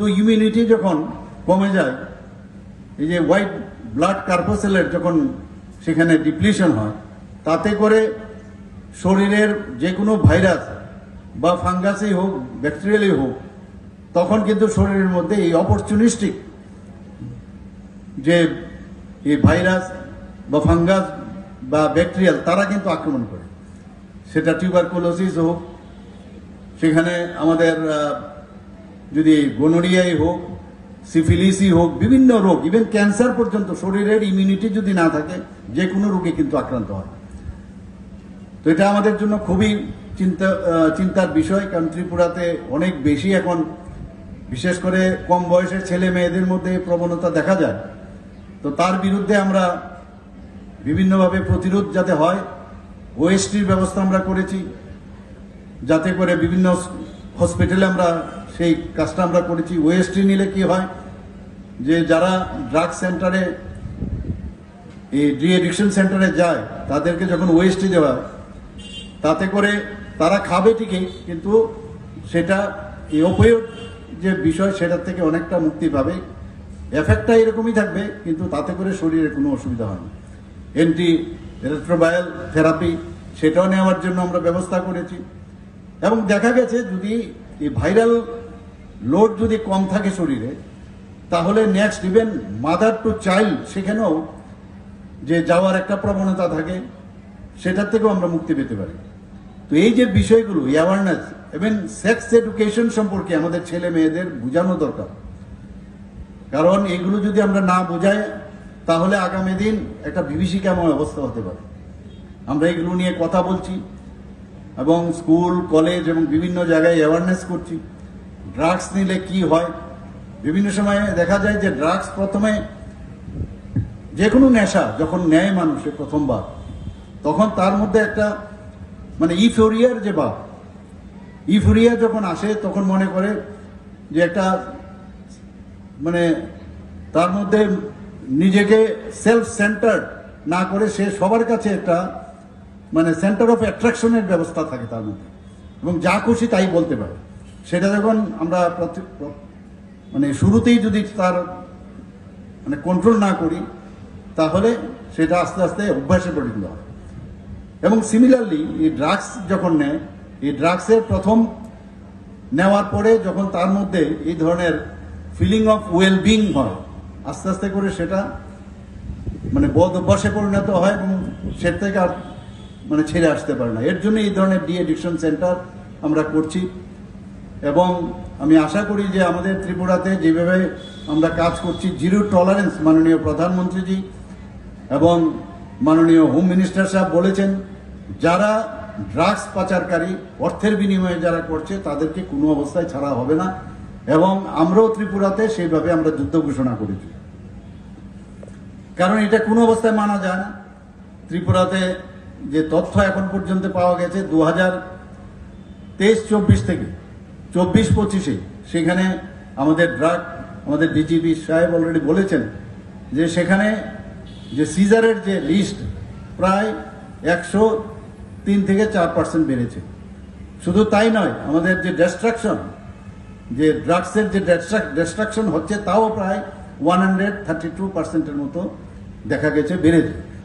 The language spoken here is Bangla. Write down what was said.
তো ইমিউনিটি যখন কমে যায়, এই যে হোয়াইট ব্লাড কার্পোসেলের যখন সেখানে ডিপ্লিশন হয়, তাতে করে শরীরের যে কোনো ভাইরাস বা ফাঙ্গাসই হোক ব্যাকটেরিয়ালই হোক, তখন কিন্তু শরীরের মধ্যে এই অপরচুনিস্টিক যে এই ভাইরাস বা ফাঙ্গাস বা ব্যাকটেরিয়াল তারা কিন্তু আক্রমণ করে। সেটা টিউবারকুলোসিস হোক, সেখানে আমাদের যদি গোনোরিয়াই হোক সিফিলিসই হোক, বিভিন্ন রোগ ইভেন ক্যান্সার পর্যন্ত শরীরের ইমিউনিটি যদি না থাকে যে কোনো রোগে কিন্তু আক্রান্ত হয়। তো এটা আমাদের জন্য খুবই চিন্তা চিন্তার বিষয়, কারণ ত্রিপুরাতে অনেক বেশি এখন, বিশেষ করে কম বয়সের ছেলে মেয়েদের মধ্যে প্রবণতা দেখা যায়। তো তার বিরুদ্ধে আমরা বিভিন্নভাবে প্রতিরোধ যাতে হয় ওএসটির ব্যবস্থা আমরা করেছি, যাতে করে বিভিন্ন হসপিটালে আমরা সেই কাজটা আমরা করেছি। ওএসটি নিলে কি হয়? যে যারা ড্রাগ সেন্টারে এই ডি সেন্টারে যায় তাদেরকে যখন ওএসটি দেওয়া হয়, তাতে করে তারা খাবে ঠিকই কিন্তু সেটা এই অপয়োগ যে বিষয় সেটার থেকে অনেকটা মুক্তি পাবে। এফেক্টটা এরকমই থাকবে কিন্তু তাতে করে শরীরে কোনো অসুবিধা হয় না। এন্টি রেট্রোবায়াল থেরাপি সেটাও নেওয়ার জন্য আমরা ব্যবস্থা করেছি। এবং দেখা গেছে যদি এই ভাইরাল লোড যদি কম থাকে শরীরে, তাহলে next even mother to child সেখানেও যে যাওয়ার একটা প্রবণতা থাকে, সেটার থেকেও আমরা মুক্তি পেতে পারি। তো এই যে বিষয়গুলো অ্যাওয়ারনেস এবং সেক্স এডুকেশন সম্পর্কে আমাদের ছেলে মেয়েদের বোঝানো দরকার। কারণ এগুলো যদি আমরা না বোঝাই, তাহলে আগামী দিন একটা বিভীষিকাময় অবস্থা হতে পারে। আমরা এগুলো নিয়ে কথা বলছি এবং স্কুল কলেজ এবং বিভিন্ন জায়গায় অ্যাওয়ারনেস করছি। ড্রাগস নিলে কি হয়? বিভিন্ন সময়ে দেখা যায় যে ড্রাগস প্রথমে যে কোনো নেশা যখন নেয় মানুষে প্রথমবার, তখন তার মধ্যে একটা মানে ইফোরিয়ার যে ভাব। ইফোরিয়া যখন আসে, তখন মনে করে যে একটা মানে তার মধ্যে নিজেকে সেলফ সেন্টার না করে সে সবার কাছে একটা মানে সেন্টার অফ অ্যাট্রাকশনের ব্যবস্থা থাকে তার মধ্যে। এবং যা খুশি তাই বলতে পারে। সেটা যখন আমরা মানে শুরুতেই যদি তার মানে কন্ট্রোল না করি, তাহলে সেটা আস্তে আস্তে অভ্যাসে পরিণত হয়। এবং সিমিলারলি এই ড্রাগস যখন নেয়, এই ড্রাগসের প্রথম নেওয়ার পরে যখন তার মধ্যে এই ধরনের ফিলিং অফ ওয়েল বিং হয়, আস্তে আস্তে করে সেটা মানে বদ অভ্যাসে পরিণত হয় এবং সেটা থেকে আর মানে ছেড়ে আসতে পারে না। এর জন্য এই ধরনের ডি এডিকশন সেন্টার আমরা করছি। এবং আমি আশা করি যে আমাদের ত্রিপুরাতে যেভাবে আমরা কাজ করছি জিরো টলারেন্স মাননীয় প্রধানমন্ত্রীজি এবং মাননীয় হোম মিনিস্টার সাহেব বলেছেন, যারা ড্রাগস পাচারকারী, অর্থের বিনিময়ে যারা করছে, তাদেরকে কোনো অবস্থায় ছাড়া হবে না এবং আমরাও ত্রিপুরাতে সেইভাবে আমরা যুদ্ধ ঘোষণা করেছি। কারণ এটা কোনো অবস্থায় মানা যায় না। ত্রিপুরাতে যে তথ্য এখন পর্যন্ত পাওয়া গেছে, দু হাজার তেইশ চব্বিশ থেকে চব্বিশ পঁচিশে, সেখানে আমাদের ড্রাগ আমাদের ডিজিপি সাহেব অলরেডি বলেছেন যে সেখানে যে সিজারের যে লিস্ট প্রায় একশো তিন থেকে চার পার্সেন্ট বেড়েছে। শুধু তাই নয়, আমাদের যে ডেস্ট্রাকশন যে ড্রাগসের যে ডেস্ট্রাকশন হচ্ছে, তাও প্রায় ওয়ান হান্ড্রেড থার্টি টু পার্সেন্টের মতো দেখা গেছে, বেড়েছে।